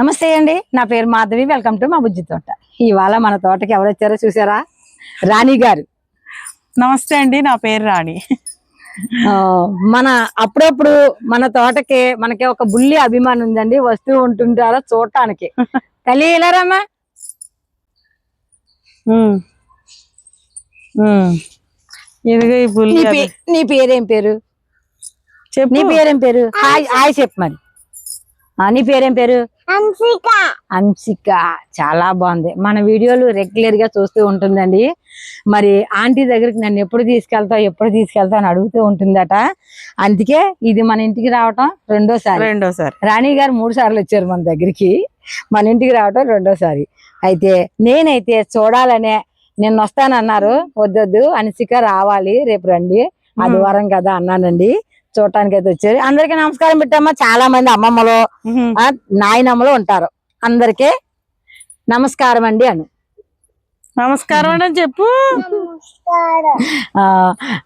నమస్తే అండి. నా పేరు మాధవి. వెల్కమ్ టు మా బుజ్జి తోట. ఇవాళ మన తోటకి ఎవరు వచ్చారో చూసారా? రాణి గారు. నమస్తే అండి. నా పేరు రాణి. మన అప్పుడప్పుడు మన తోటకి మనకి ఒక బుల్లి అభిమానం ఉందండి. వస్తూ ఉంటుంటారా చూడటానికి. తల్లి పుల్లి నీ పేరేం పేరు? చెప్పు. నీ పేరేం పేరు? హాయ్. హాయ్ చెప్పు మరి. నీ పేరేం పేరు? అంశిక. చాలా బాగుంది. మన వీడియోలు రెగ్యులర్గా చూస్తూ ఉంటుందండి. మరి ఆంటీ దగ్గరికి నన్ను ఎప్పుడు తీసుకెళ్తావు ఎప్పుడు తీసుకెళ్తావు అని అడుగుతూ ఉంటుందట. అందుకే ఇది మన ఇంటికి రావటం రెండోసారి. రెండోసారి. రాణి గారు మూడు సార్లు వచ్చారు మన దగ్గరికి. మన ఇంటికి రావటం రెండోసారి. అయితే నేనైతే చూడాలనే నిన్న వస్తానన్నారు వద్దొద్దు అనిసిక రావాలి రేపు రండి ఆదివారం కదా అన్నానండి. చూడటానికి అయితే వచ్చారు అందరికీ నమస్కారం పెట్టమ్మా. చాలా మంది అమ్మమ్మలు నాయనమ్మలు ఉంటారు. అందరికీ నమస్కారం అండి అను. నమస్కారం అండి అని చెప్పు. ఆ,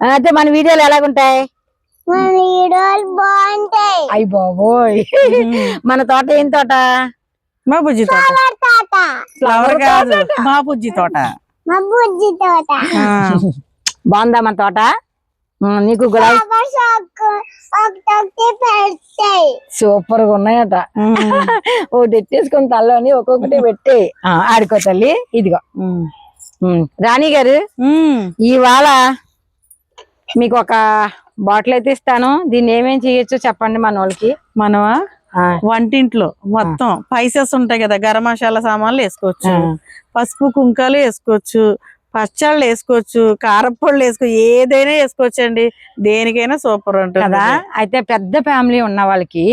అయితే మన వీడియోలు ఎలాగుంటాయి? అయ్యి బాబోయ్. మన తోట ఏం తోట? మా బుజ్జి తోట. ఫ్లవర్ కాదు. మా బుజ్జి తోట. మా బుజ్జి తోట. ఆ. బాగుందా మన తోట? నీకు సూపర్గా ఉన్నాయట. ఒకటి ఎట్టేసుకుని తల్లోని ఒక్కొక్కటి పెట్టి ఆడుకో తల్లి ఇదిగో. రాణి గారు. ఇవాళ మీకు ఒక బాటిల్ అయితే ఇస్తాను. దీన్ని ఏమేం చేయొచ్చు చెప్పండి మన వాళ్ళకి. మనమా? ఆ, వంటింట్లో మొత్తం పైసెస్ ఉంటాయి కదా గరం మసాలా సామాన్లు వేసుకోవచ్చు. పసుపు కుంకాలు వేసుకోవచ్చు. పచ్చళ్ళు వేసుకోవచ్చు కారప్పొళ్ళు వేసుకోవచ్చు ఏదైనా వేసుకోవచ్చు అండి దేనికైనా సూపర్ ఉంటుంది కదా అయితే పెద్ద ఫ్యామిలీ ఉన్న వాళ్ళకి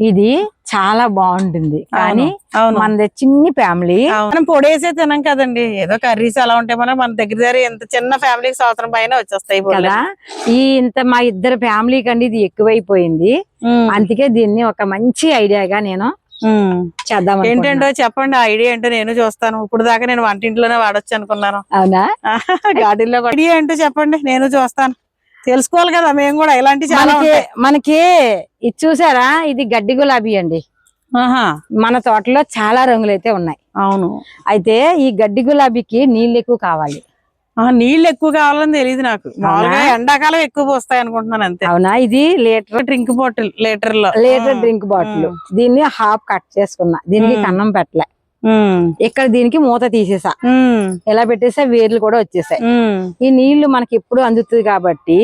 ఇది చాలా బాగుంటుంది కానీ మనది చిన్ని ఫ్యామిలీ. మనం పొడేసే తినం కదండి ఏదో కర్రీస్ అలా ఉంటాయి మనం మన దగ్గర దగ్గర ఎంత చిన్న ఫ్యామిలీకి సంవత్సరం పైన వచ్చేస్తాయి. కదా ఈ ఇంత మా ఇద్దరు ఫ్యామిలీ కండి ఇది ఎక్కువైపోయింది. అందుకే దీన్ని ఒక మంచి ఐడియాగా నేను. చేద్దాం. ఏంటంటో చెప్పండి ఐడియా ఏంటో నేను చూస్తాను. ఇప్పుడు దాకా నేను వంటింట్లోనే వాడొచ్చు అనుకున్నాను. అవునా? గార్డెన్లో ఐడియా ఏంటో చెప్పండి నేను చూస్తాను. తెలుసుకోవాలి కదా మేము కూడా ఇలాంటి చాలా మనకి ఇది చూసారా? ఇది గడ్డి గులాబీ అండి. ఆహా. మన తోటలో చాలా రంగులు అయితే ఉన్నాయి. అవును. అయితే ఈ గడ్డి గులాబీకి నీళ్ళు ఎక్కువ కావాలి. నీళ్ళు ఎక్కువ కావాలని తెలియదు నాకు. మామూలుగా ఎండాకాలం ఎక్కువ పోస్తాయి అనుకుంటున్నాను అంతే. అవునా? ఇది లీటర్ డ్రింక్ బాటిల్ లీటర్లో లీటర్ డ్రింక్ బాటిల్. దీన్ని హాఫ్ కట్ చేసుకున్నా. దీనికి. కన్నం పెట్టలే. ఇక్కడ దీనికి మూత తీసేసా. ఎలా పెట్టేసా వేర్లు కూడా వచ్చేసాయి. ఈ నీళ్ళు మనకి ఎప్పుడు అందుతుంది కాబట్టి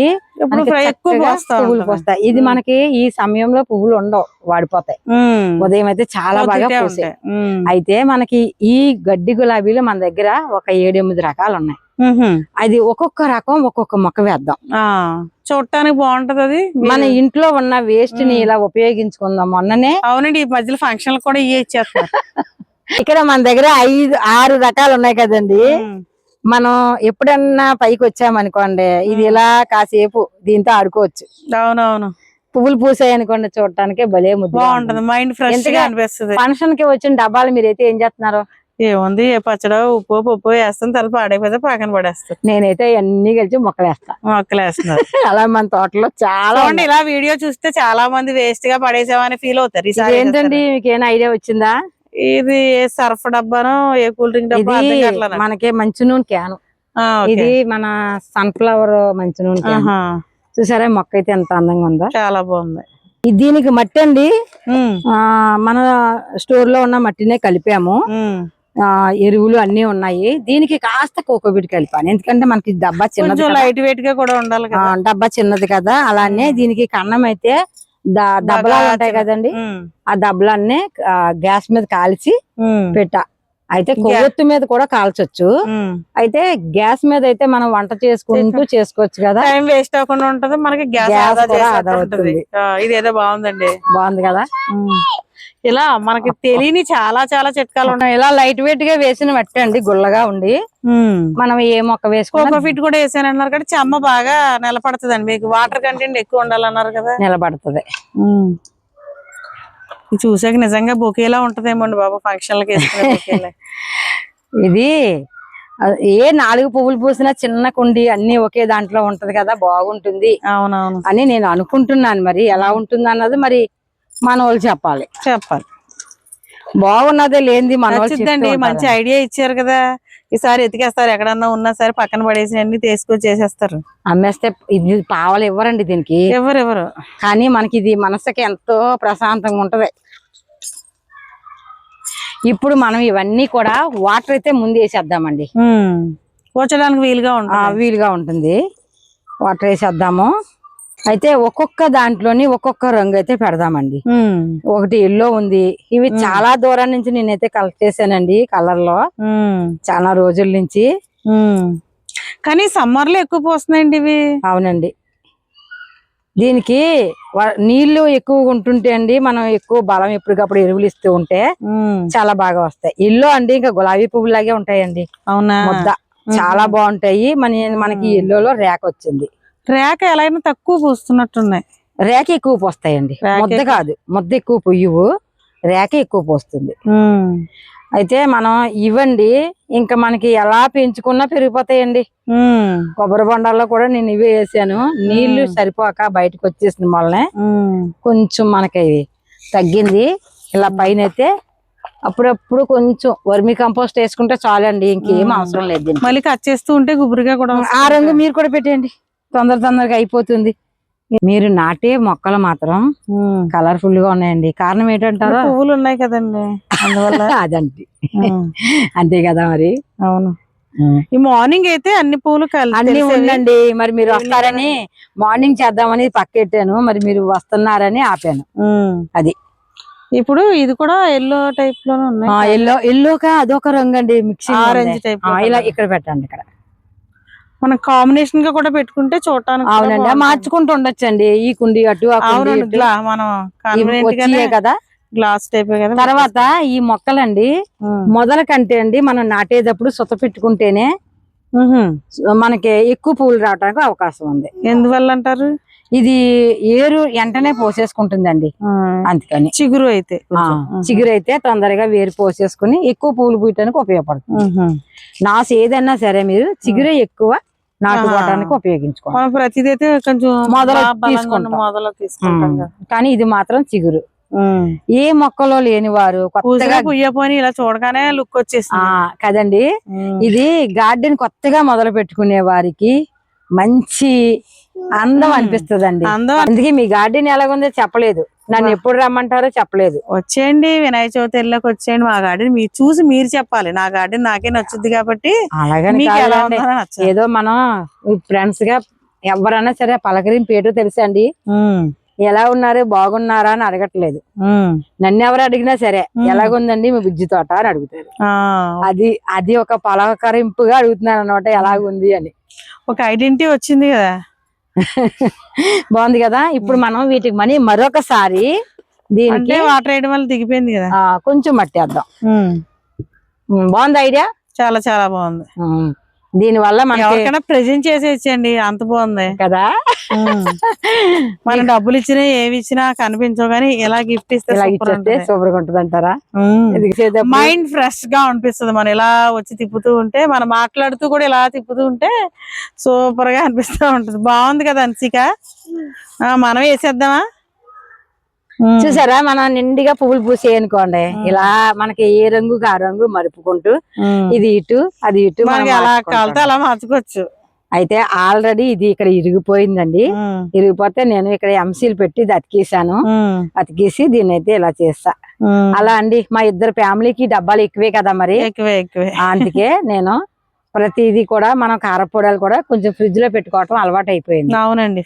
పువ్వులు. పోస్తాయి ఇది. మనకి ఈ సమయంలో పువ్వులు ఉండవు వాడిపోతాయి. ఉదయం అయితే చాలా బాగా పూసాయి. అయితే మనకి ఈ గడ్డి గులాబీలు మన దగ్గర ఒక ఏడెనిమిది రకాలు ఉన్నాయి. అది ఒక్కొక్క రకం ఒక్కొక్క మొక్క వేద్దాం చూడటానికి బాగుంటది అది మన ఇంట్లో ఉన్న వేస్ట్ని. ఇలా ఉపయోగించుకుందాం మొన్ననే అవునండి ఈ మధ్యలో ఫంక్షన్ కూడా ఇవే ఇచ్చేస్తున్నారు ఇక్కడ మన దగ్గర ఐదు ఆరు రకాలు ఉన్నాయి కదండి. మనం ఎప్పుడన్నా పైకి వచ్చామనుకోండి ఇది ఇలా కాసేపు దీంతో ఆడుకోవచ్చు. అవునవును. పువ్వులు పూసాయి అనుకోండి చూడటానికి భలే ముద్దు బాగుంటది మైండ్ ఫ్రెష్గా అనిపిస్తుంది. ఫంక్షన్కి వచ్చిన డబ్బాలు మీరైతే ఏం చేస్తున్నారు? ఏముంది ఏ పచ్చడి ఉప్పు పప్పు వేస్తాం తర్వాత పాడైపోతే పక్కన పడేస్తాం నేనైతే అన్ని కలిసి మొక్కలు వేస్తా మొక్కలు వేస్తున్నారు అలా మన తోటలో చాలా. ఇలా వీడియో చూస్తే చాలా మంది వేస్ట్గా పడేసామని ఫీల్ అవుతారు ఏంటండి మీకు ఏమైనా ఐడియా వచ్చిందా? ఇది ఏ సర్ఫ్ డబ్బానో ఏ కూల్ డ్రింక్ డబ్బా. మనకి మంచి నూనె క్యాను. ఇది మన సన్ఫ్లవర్ మంచి నూనె చూసారా మొక్క అయితే ఎంత అందంగా ఉందో? చాలా బాగుంది. ఇది దీనికి మట్టి అండి. మన స్టోర్లో ఉన్న మట్టినే కలిపాము. ఎరువులు అన్ని ఉన్నాయి. దీనికి కాస్త కోకోబిట్ కలిపాను. ఎందుకంటే మనకి డబ్బా చిన్నది. లైట్ వెయిట్గా కూడా ఉండాలి డబ్బా చిన్నది కదా. అలానే దీనికి కన్నం అయితే దబ్బలాలు ఉంటాయి కదండి. ఆ దబ్బలన్నీ గ్యాస్ మీద కాల్చి పెట్టా. అయితే కొవ్వొత్తు మీద కూడా కాల్చొచ్చు. అయితే గ్యాస్ మీద అయితే మనం వంట చేసుకుంటూ చేసుకోవచ్చు కదా. టైం వేస్ట్ అవ్వకుండా ఉంటది మనకి గ్యాస్ ఇది ఏదో బాగుందండి. బాగుంది కదా. ఇలా మనకి తెలియని చాలా చాలా చిట్కాలు ఉన్నాయి. ఇలా లైట్ వెయిట్గా వేసిన మట్టి అండి గుల్లగా ఉండి. మనం ఏ మొక్క కోకో వేసుకున్నా ఫిట్ కూడా వేసాను అన్నారు కానీ చెమ్మ బాగా నిలబడుతుందండి. మీకు వాటర్ కంటెంట్ ఎక్కువ ఉండాలన్నారు కదా? నిలబడుతుంది. చూసాక నిజంగా బొకేలా ఉంటదేమో అండి బాబు ఫంక్షన్లకి. ఇది ఏ నాలుగు పువ్వులు పూసినా చిన్న కుండి అన్ని ఒకే దాంట్లో ఉంటది కదా బాగుంటుంది. అవునవును. అని నేను అనుకుంటున్నాను మరి ఎలా ఉంటుంది అన్నది మరి మన వాళ్ళు చెప్పాలి. చెప్పాలి. బాగున్నదే లేనిది మన వాళ్ళు చెప్తూ నచ్చుద్దండి మంచి. ఐడియా ఇచ్చారు కదా. ఈసారి ఎతికేస్తారు ఎక్కడన్నా ఉన్నా సరే పక్కన పడేసి అన్ని తీసుకొచ్చి చేసేస్తారు. అమ్మేస్తే ఇది పావలు ఇవ్వరండి దీనికి. ఎవరెవరు? కానీ మనకి ఇది మనసుకి ఎంతో ప్రశాంతంగా ఉంటది. ఇప్పుడు మనం ఇవన్నీ కూడా వాటర్ అయితే ముందు వేసేద్దామండి. కూర్చోడానికి వీలుగా ఉంటుంది. వీలుగా ఉంటుంది. వాటర్ వేసేద్దాము. అయితే ఒక్కొక్క దాంట్లోని ఒక్కొక్క రంగు అయితే పెడదామండి. ఒకటి ఎల్లో ఉంది. ఇవి చాలా దూరం నుంచి నేనైతే కలెక్ట్ చేశానండి కలర్లో చాలా రోజుల నుంచి. కానీ సమ్మర్లో ఎక్కువ పోస్తున్నాయండి ఇవి. అవునండి. దీనికి నీళ్ళు ఎక్కువ ఉంటుంటే అండి మనం ఎక్కువ బలం ఎప్పటికప్పుడు ఎరువులు ఇస్తూ ఉంటే చాలా బాగా వస్తాయి. ఎల్లో అండి ఇంకా గులాబీ పువ్వులాగే ఉంటాయండి. అవునా? ముద్ద. చాలా బాగుంటాయి. మన మనకి ఎల్లోలో రేక వచ్చింది. రేఖ ఎలాగైనా తక్కువ పూస్తున్నట్టున్నాయి. రేక ఎక్కువ పోస్తాయండి. ముద్ద కాదు. ముద్ద ఎక్కువ పొయ్యవు. రేక ఎక్కువ పోస్తుంది. అయితే మనం ఇవ్వండి ఇంకా మనకి ఎలా పెంచుకున్నా పెరిగిపోతాయండి. కొబ్బరి బొండాల్లో కూడా నేను ఇవే వేసాను. నీళ్ళు సరిపోక బయటకు వల్లనే ఉమ్. కొంచెం మనకి తగ్గింది. ఇలా పైన అయితే అప్పుడప్పుడు కొంచెం వర్మి కంపోస్ట్ వేసుకుంటే చాలండి ఇంకేం అవసరం లేదు. మళ్ళీ కట్ చేస్తూ ఉంటే గుబురుగా కూడా ఆ. రంగు మీరు కూడా పెట్టండి తొందర తొందరగా అయిపోతుంది. మీరు నాటే మొక్కలు మాత్రం. కలర్ఫుల్గా ఉన్నాయండి. కారణం ఏంటంటారా? పువ్వులు ఉన్నాయి కదండి. అందువల్ల అదండి. అంతే కదా మరి? అవును. ఈ మార్నింగ్ అయితే అన్ని పూలు అన్ని. ఉండండి మరి మీరు వస్తారని మార్నింగ్ చేద్దామని పక్కెట్టాను. మరి మీరు వస్తున్నారని ఆపాను. అది. ఇప్పుడు ఇది కూడా ఎల్లో టైప్లోనే ఉన్నాయి ఎల్లో ఎల్లోగా అదొక రంగు అండి మిక్సింగ్ ఆరెంజ్ టైప్ ఇలా ఇక్కడ పెట్టండి ఇక్కడ. మనం కాంబినేషన్గా కూడా పెట్టుకుంటే చూడటానికి అవునండి. మార్చుకుంటూ ఉండొచ్చండి. ఈ కుండి అటు అవునండి. మనం కదా. గ్లాస్ టైప్ కదా తర్వాత ఈ మొక్కలండి. మొదల కంటే అండి మనం నాటేటప్పుడు సుత పెట్టుకుంటేనే. మనకి ఎక్కువ పూలు రావడానికి అవకాశం ఉంది. ఎందువల్ల అంటారు? ఇది ఏరు వెంటనే పోసేసుకుంటుందండి. అందుకని. చిగురు అయితే. చిగురు అయితే తొందరగా వేరు పోసేసుకుని ఎక్కువ పూలు పూయటానికి ఉపయోగపడుతుంది. నాసు ఏదైనా సరే మీరు చిగురే ఎక్కువ నాటుకోవడానికి ఉపయోగించుకోండి మనం ప్రతిదీ అయితే కొంచెం మొదలు తీసుకుంటాం. మొదలు తీసుకుంటాం కానీ ఇది మాత్రం చిగురు. ఏ మొక్కలో లేని వారు కొత్తగా పుయ్యపోని ఇలా చూడగానే లుక్ ఆ వచ్చేసింది కదండి. ఇది గార్డెన్ కొత్తగా మొదలు పెట్టుకునే వారికి మంచి అందం అనిపిస్తదండి. అందం అందుకే మీ గార్డెన్ ఎలాగుందో చెప్పలేదు. నన్ను ఎప్పుడు రమ్మంటారో చెప్పలేదు. వచ్చేయండి వినాయక చవితి వెళ్ళకి వచ్చేయండి మా గార్డెన్ మీరు చూసి మీరు చెప్పాలి. నా గార్డెన్ నాకే నచ్చుద్ది కాబట్టి అలాగని ఏదో మనం ఫ్రెండ్స్గా ఎవరైనా సరే పలకరిని పేరు తెలుసండి ఉమ్. ఎలా ఉన్నారు బాగున్నారా అని అడగట్లేదు. నన్ను ఎవరు అడిగినా సరే. ఎలాగుందండి మీ బుజ్జి తోట అని అడుగుతారు. అది అది ఒక పలకరింపుగా అడుగుతున్నారు అనమాట ఎలాగుంది అని. ఒక ఐడెంటిటీ వచ్చింది కదా. బాగుంది కదా? ఇప్పుడు మనం వీటికి మనీ మరొకసారి దీనికి వాటర్ వేయడం వల్ల దిగిపోయింది కదా? కొంచెం మట్టేద్దాం ఉమ్. ఉమ్, బాగుంది ఐడియా? చాలా చాలా బాగుంది. దీని వల్ల మనకి ఎవరికైనా ప్రెజెంట్ చేసేయచ్చండి. అంత బాగుంది. కదా. మనం డబ్బులు ఇచ్చినా ఏవి ఇచ్చినా కనిపించవు కానీ ఇలా గిఫ్ట్ ఇస్తే. సూపర్గా ఉంటది. అంటారా మైండ్ ఫ్రెష్గా అనిపిస్తుంది. మనం ఇలా వచ్చి తిప్పుతూ ఉంటే మనం మాట్లాడుతూ కూడా ఇలా తిప్పుతూ ఉంటే సూపర్గా అనిపిస్తూ ఉంటది. బాగుంది కదా అన్సిక? ఆ, మనం వేసేద్దామా. చూసారా? మనం నిండిగా పువ్వులు పూసే అనుకోండి ఇలా మనకి ఏ రంగుకి ఆ రంగు మరుపుకుంటూ. ఇది ఇటు అది ఇటు అలా మార్చుకోవచ్చు. అయితే ఆల్రెడీ ఇది ఇక్కడ ఇరిగిపోయిందండి. ఇరిగిపోతే నేను ఇక్కడ ఎంసీలు పెట్టి ఇది అతికేసాను. అతికేసి దీన్ని అయితే ఇలా చేస్తా. అలా అండి మా ఇద్దరు ఫ్యామిలీకి డబ్బాలు ఎక్కువే కదా మరి? ఎక్కువే ఎక్కువే. అందుకే నేను ప్రతిదీ కూడా మనం కారపొడాలు కూడా కొంచెం ఫ్రిడ్జ్లో పెట్టుకోవటం అలవాటు అయిపోయింది అవునండి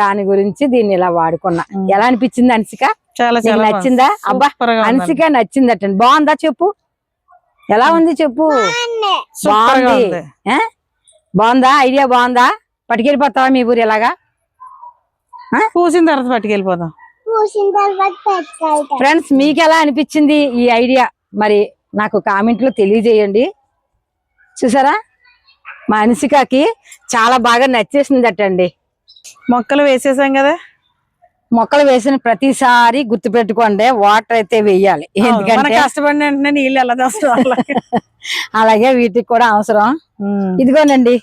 దాని గురించి దీన్ని ఇలా వాడుకున్నా. ఎలా అనిపించింది అన్సిక? చాలా నచ్చిందా? అబ్బా. అన్సిక నచ్చిందటండి బాగుందా చెప్పు? ఎలా ఉంది చెప్పు? బాగుంది? బాగుందా. ఐడియా బాగుందా? పట్టుకెళ్ళిపోతావా మీ ఊరు ఎలాగా? పూసిన తర్వాత పెట్టుకెళ్తాం. ఫ్రెండ్స్ మీకు ఎలా అనిపించింది ఈ ఐడియా? మరి నాకు కామెంట్లో తెలియజేయండి. చూసారా? మా అన్సికకి చాలా బాగా నచ్చేసిందటండి. మొక్కలు వేసేసాం కదా? మొక్కలు వేసిన ప్రతిసారి గుర్తు పెట్టుకోండి వాటర్ అయితే వేయాలి. ఎందుకంటే కష్టపడిన వెంటనే నీళ్ళు ఎలా అలాగే? వీటికి కూడా అవసరం. ఇదిగోనండి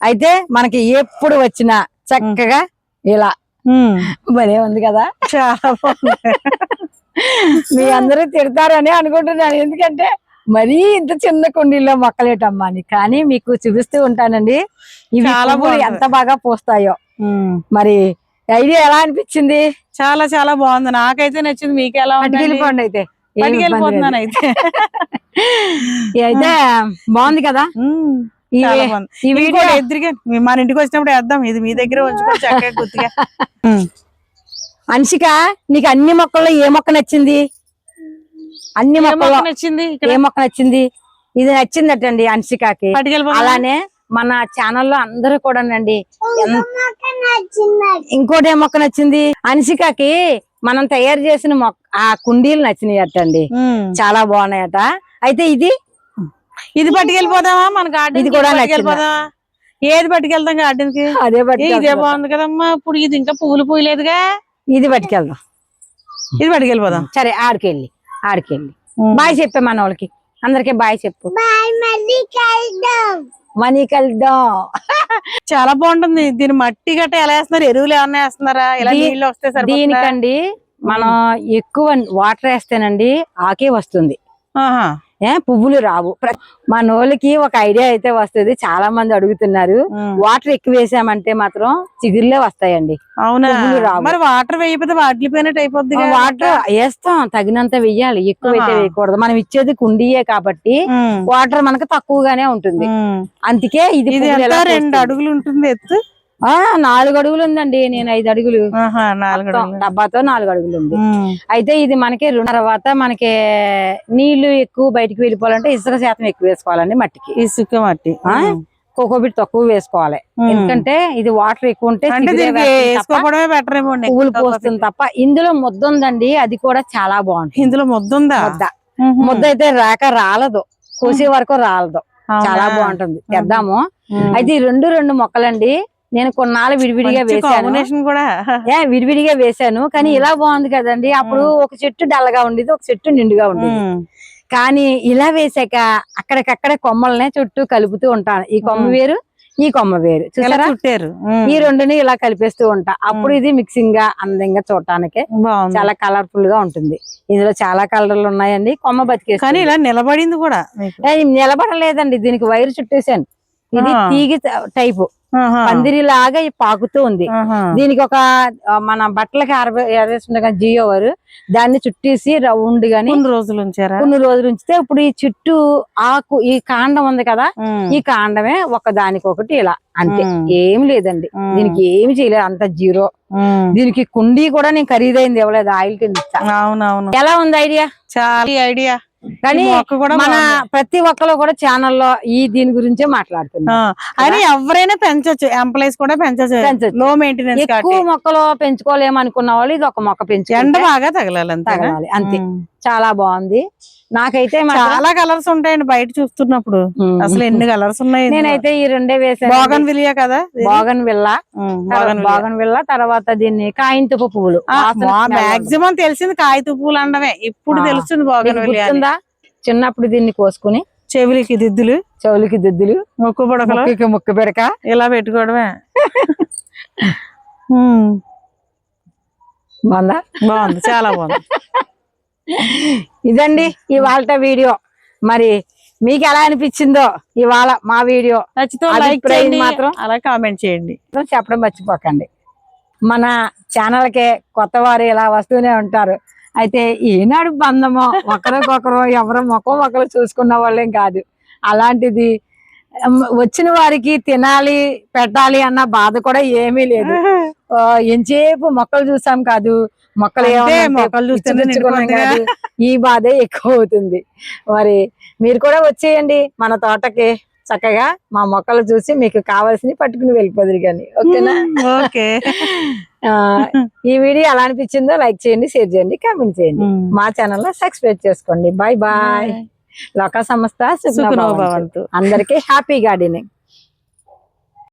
అయితే మనకి ఎప్పుడు వచ్చినా చక్కగా ఇలా భలే ఉంది కదా? చాలా బాగుంది. మీ అందరూ తిడతారని అనుకుంటున్నాను. ఎందుకంటే మరీ ఇంత చిన్న కుండీల్లో మొక్కలేటమ్మా అని కానీ మీకు చూపిస్తూ ఉంటానండి. ఇవి. ఎంత బాగా పూస్తాయో. మరి ఐడియా ఎలా అనిపించింది? చాలా చాలా బాగుంది. నాకైతే నచ్చింది. మీకు ఎలా పట్టుకెళ్ళిపోండి అయితే. పట్టుకెళ్ళిపోతున్నాను. అయితే. బాగుంది కదా. ఈ వీడియో ఎదురుగా మన ఇంటికి వచ్చినప్పుడు వేద్దాం. ఇది మీ దగ్గర ఉంచుకొని గుర్తుగా. అన్షిక నీకు అన్ని మొక్కల్లో ఏ మొక్క నచ్చింది? అన్ని ఏ మొక్కల్లో మొక్క నచ్చింది ఏ మొక్క నచ్చింది? ఇది నచ్చిందటండి అన్షికకి పట్టుకెళ్ళిపోతాం అలానే మన ఛానల్లో అందరూ కూడానండి. ఇంకోటి ఏ మొక్క నచ్చింది? అన్షికకి మనం తయారు చేసిన మొక్క ఆ కుండీలు నచ్చినాయి అటండి ఉమ్. చాలా బాగున్నాయట. అయితే ఇది? ఇది పట్టుకెళ్ళిపోదామా? మన గార్డెన్ ఇది కూడా పట్టుకెళ్ళిపోదామా? ఏది పట్టుకెళ్తాం గార్డెన్కి? అదే ఇదే పట్టుకెళ్దాం బాగుంది కదమ్మా. ఇప్పుడు ఇది ఇంకా పువ్వులు పూయలేదుగా? ఇది పట్టుకెళ్దాం. ఇది పట్టుకెళ్ళిపోదాం. సరే ఆడికెళ్ళి. ఆడికెళ్ళి. బాయ్ చెప్పే మన వాళ్ళకి అందరికి బాయ్ చెప్పు. మనీ కలుద్దాం. చాలా బాగుంటుంది. దీని మట్టి గట్ట ఎలా వేస్తున్నారు? ఎరువులు ఏమన్నా వేస్తున్నారా? ఇలా నీళ్ళు వస్తే? దీనికండి మనం ఎక్కువ వాటర్ వేస్తేనండి ఆకే వస్తుంది. పువ్వులు రావు మన వాళ్ళకి ఒక ఐడియా అయితే వస్తుంది చాలా మంది అడుగుతున్నారు. వాటర్ ఎక్కువ వేసామంటే మాత్రం చిగురులే వస్తాయండి అవునా. మరి వాటర్ వేయకపోతే వాటిపోయినట్టు అయిపోద్ది. వాటర్ వేస్తాం తగినంత వెయ్యాలి ఎక్కువ అయితే. వేయకూడదు మనం ఇచ్చేది కుండీయే కాబట్టి. వాటర్ మనకు తక్కువగానే ఉంటుంది. అందుకే ఇది రెండు. అడుగులు ఉంటుంది ఎత్తు నాలుగు అడుగులు ఉందండి నేను ఐదు అడుగులు. డబ్బాతో నాలుగు అడుగులు ఉంది. అయితే ఇది మనకి తర్వాత మనకి నీళ్ళు ఎక్కువ బయటికి వెళ్ళిపోవాలంటే ఇసుక శాతం ఎక్కువ వేసుకోవాలండి మట్టికి. ఇసుక మట్టి. కోకోబిట్ తక్కువ వేసుకోవాలి. ఎందుకంటే ఇది వాటర్ ఎక్కువ ఉంటే. పువ్వులు పోస్తుంది తప్ప. ఇందులో ముద్ద ఉందండి అది కూడా చాలా బాగుంటుంది. ఇందులో ముద్ద ఉందా? ముద్ద. ముద్ద అయితే రాక రాలదు. కోసే వరకు రాలదు? చాలా బాగుంటుంది. తెద్దాము. అయితే ఈ రెండు రెండు మొక్కలండి నేను కొన్నాళ్ళు విడివిడిగా వేసాను కూడా. ఏ విడివిడిగా వేసాను కానీ ఇలా బాగుంది కదండి. అప్పుడు ఒక చెట్టు డల్లగా ఉండేది ఒక చెట్టు నిండుగా ఉండేది. కానీ ఇలా వేసాక అక్కడికక్కడ కొమ్మలనే చుట్టూ కలుపుతూ ఉంటాను. ఈ కొమ్మ మ్మ్. వేరు ఈ కొమ్మ వేరు. చూసారా? చుట్టారు. ఈ రెండుని ఇలా కలిపేస్తూ ఉంటా. అప్పుడు ఇది మిక్సింగ్గా అందంగా చూడటానికి చాలా కలర్ఫుల్గా ఉంటుంది. ఇందులో చాలా కలర్లు ఉన్నాయండి. కొమ్మ కానీ బతికేస్తుంది ఇలా నిలబడింది కూడా నిలబడలేదండి. దీనికి వైర్ చుట్టేసాను ఇది. తీగి టైపు. పందిరిలాగా ఈ పాకుతూ ఉంది. దీనికి ఒక మన బట్టలకి ఆరేస్తుండే జియో వారు దాన్ని చుట్టేసి రౌండ్ గాని కొన్ని రోజులు ఉంచారా కొన్ని రోజులు ఉంచితే ఇప్పుడు ఈ చుట్టూ ఆకు ఈ కాండం ఉంది కదా. ఈ కాండమే ఒక దానికొకటి ఇలా అంతే. ఏం లేదండి. దీనికి ఏమి చేయలేదు అంత జీరో. దీనికి కుండీ కూడా నేను ఖరీదైంది ఇవ్వలేదు ఆయిల్ కింద. అవునవును ఎలా ఉంది ఐడియా చాలా ఐడియా కానీ మన. ప్రతి ఒక్కరు కూడా ఛానల్లో ఈ దీని గురించే మాట్లాడుతున్నారు. ఆ, అని ఎవరైనా పెంచొచ్చు ఎంప్లాయీస్ కూడా పెంచొచ్చు. పెంచొచ్చు. లో మెయింటెనెన్స్ ఎక్కువ మొక్కలు పెంచుకోలేము అనుకున్న వాళ్ళు ఇది ఒక మొక్క ఎండ పెంచుకుంటే బాగా తగలాలి తగలాలి అంతే. చాలా బాగుంది. నాకైతే చాలా కలర్స్ ఉంటాయండి బయట చూస్తున్నప్పుడు. అసలు ఎన్ని కలర్స్ ఉన్నాయి? నేనైతే ఈ రెండే వేసాను బాగన్ విలియా కదా? బాగన్ విల్ల. బాగన్ విల్ల. తర్వాత దీన్ని కాయింతుప పువ్వులు. మాక్సిమం తెలిసింది కాగిత పువ్వులు అండమే. ఇప్పుడు. తెలుస్తుంది బాగన్ విలియా చిన్నప్పుడు దీన్ని కోసుకుని చెవులకి దిద్దులు. చెవులకి దిద్దులు. ముక్కు ముక్కుకి ముక్కు పెడక ఇలా పెట్టుకోవడమే. బాగుందా? బాగుంది చాలా బాగుంది. ఇదండి ఇవాళ వీడియో. మరి మీకు ఎలా అనిపించిందో ఇవాళ మా వీడియో. మాత్రం? అలా కామెంట్ చేయండి. చెప్పడం మర్చిపోకండి. మన ఛానల్కే కొత్త వారు ఇలా వస్తూనే ఉంటారు. అయితే ఈనాడు బంధమో ఒకరికొకరు ఎవరో ముఖం ఒకరు చూసుకున్న వాళ్ళేం కాదు. అలాంటిది వచ్చిన వారికి తినాలి పెట్టాలి అన్న బాధ కూడా ఏమీ లేదు. ఎంతసేపు మొక్కలు చూసాం కాదు. మొక్కలు మొక్కలు. కాదు. ఈ బాధే ఎక్కువ అవుతుంది మరి మీరు కూడా వచ్చేయండి మన తోటకి చక్కగా మా మొక్కలు చూసి మీకు కావాల్సినవి పట్టుకుని వెళ్ళిపోదురు కానీ ఓకేనా? ఓకే. ఈ వీడియో ఎలా అనిపించిందో లైక్ చేయండి షేర్ చేయండి కామెంట్ చేయండి. మా ఛానల్లో సబ్స్క్రైబ్ చేసుకోండి. Bye bye. లోక సంస్థ అందరికి హ్యాపీ గార్డెనింగ్.